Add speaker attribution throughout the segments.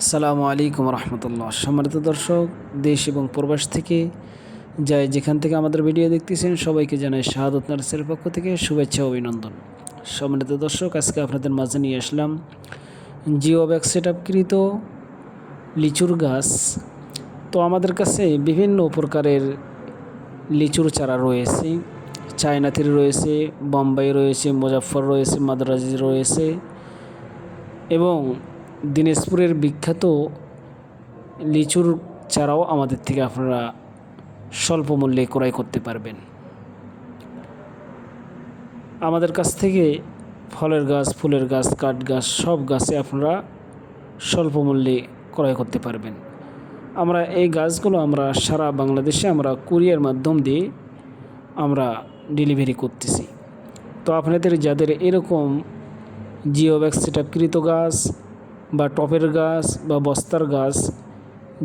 Speaker 1: আসসালামু আলাইকুম রহমতুল্লাহ। সম্মানিত দর্শক, দেশ এবং প্রবাস থেকে যাই যেখান থেকে আমাদের ভিডিও দেখতেছেন, সবাইকে জানাই শাহাদত নার্সের পক্ষ থেকে শুভেচ্ছা অভিনন্দন। সম্মানিত দর্শক, আজকে আপনাদের মাঝে নিয়ে আসলাম জিও ব্যাগ সেট আপকৃত লিচুর গাছ। তো আমাদের কাছে বিভিন্ন প্রকারের লিচুর চারা রয়েছে। চায়নাথির রয়েছে, বোম্বাই রয়েছে মুজাফর রয়েছে, মাদ্রাজি রয়েছে এবং দিনাজপুরের বিখ্যাত লিচুর চারাও আমাদের থেকে আপনারা স্বল্প মূল্যে ক্রয় করতে পারবেন। আমাদের কাছ থেকে ফলের গাছ, ফুলের গাছ, কাঠ গাছ, সব গাছে আপনারা স্বল্প মূল্যে ক্রয় করতে পারবেন। আমরা এই গাছগুলো আমরা সারা বাংলাদেশে আমরা কুরিয়ার মাধ্যম দিয়ে আমরা ডেলিভারি করতেছি। তো আপনাদের যাদের এরকম জিও ব্যাগ সেটআপকৃত গাছ বা টপের গাছ বা বস্তার গাছ,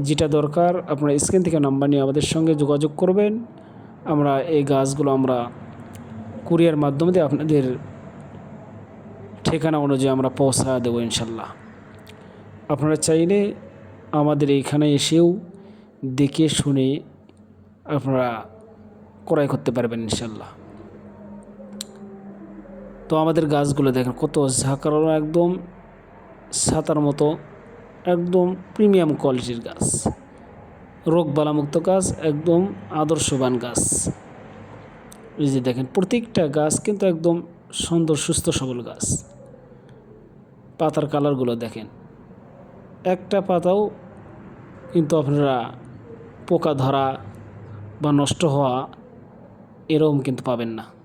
Speaker 1: যেটা দরকার, আপনারা স্ক্রিন থেকে নাম্বার নিয়ে আমাদের সঙ্গে যোগাযোগ করবেন। আমরা এই গাছগুলো আমরা কুরিয়ার মাধ্যমে দিয়ে আপনাদের ঠিকানা অনুযায়ী আমরা পৌঁছা দেবো ইনশাল্লাহ। আপনারা চাইলে আমাদের এইখানে এসেও দেখে শুনে আপনারা ক্রয় করতে পারবেন ইনশাল্লাহ। তো আমাদের গাছগুলো দেখেন কত ঝাঁকানো একদম। ছাতার মতো একদম প্রিমিয়াম কোয়ালিটির গাছ। রোগবালামুক্ত গাছ, একদম আদর্শবান গাছ। এই যে দেখেন, প্রত্যেকটা গাছ কিন্তু একদম সুন্দর, সুস্থ, সবল গাছ। পাতার কালারগুলো দেখেন। একটা পাতাও কিন্তু আপনারা পোকা ধরা বা নষ্ট হওয়া এরকম কিন্তু পাবেন না।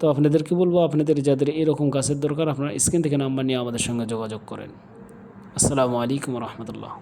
Speaker 1: তো আপনাদেরকে বলব? আপনাদের যাদের এরকম গাছের দরকার, আপনারা স্ক্রিন থেকে নাম্বার নিয়ে আমাদের সঙ্গে যোগাযোগ করেন। আসসালামু আলাইকুম রহমতুল্লাহ।